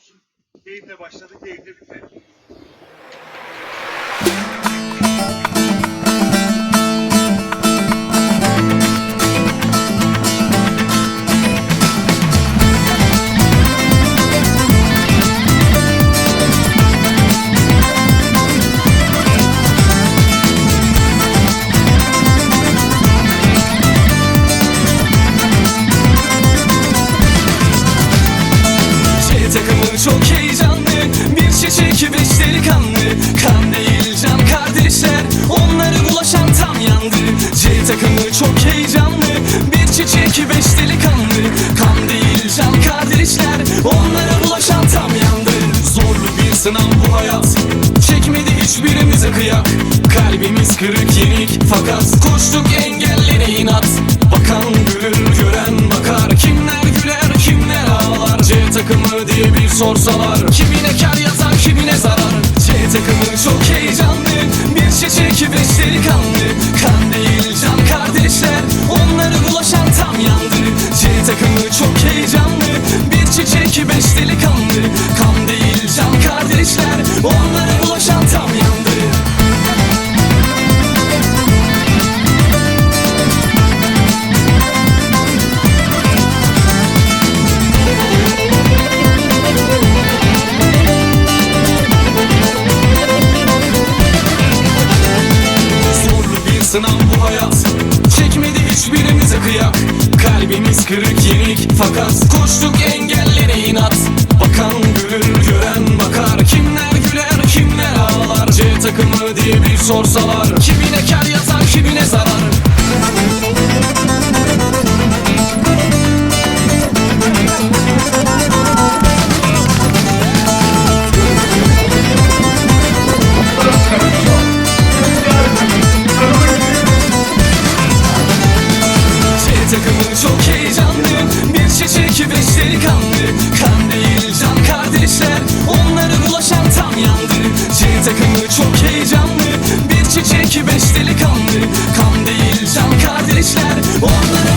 olsun. Keyifle başladı, keyifle bitti. Çok heyecanlı Bir çiçek beş delikanlı. Kan değil can kardeşler Onları bulaşan tam yandı. C takımı çok heyecanlı Bir çiçek beş delikanlı. Kan değil can kardeşler Onlara bulaşan tam yandı. Zorlu bir sınav bu hayat Çekmedi hiçbirimize kıyak. Kalbimiz kırık yenik Fakat koştuk engellere inat. Bakan gülür gören bakar sorsalar Kimine kar yazar kimine zarar. C takımı çok heyecanlı. Bir çiçek beş delikanlı. Kan değil can kardeşler Onları bulaşan tam yandı. C takımı çok heyecanlı. Bir çiçek beş delikanlı Sınav bu hayat. Çekmedi hiçbirimize kıyak. Kalbimiz kırık yenik Fakat koştuk engellere inat. Bakan gülür gören bakar. Kimler güler kimler ağlar? C takımı diye bir sorsalar. Kimine kar yazar kimine zarar heyecanlı. Bir çiçek beş delikanlı. Kan değil can kardeşler. Onlara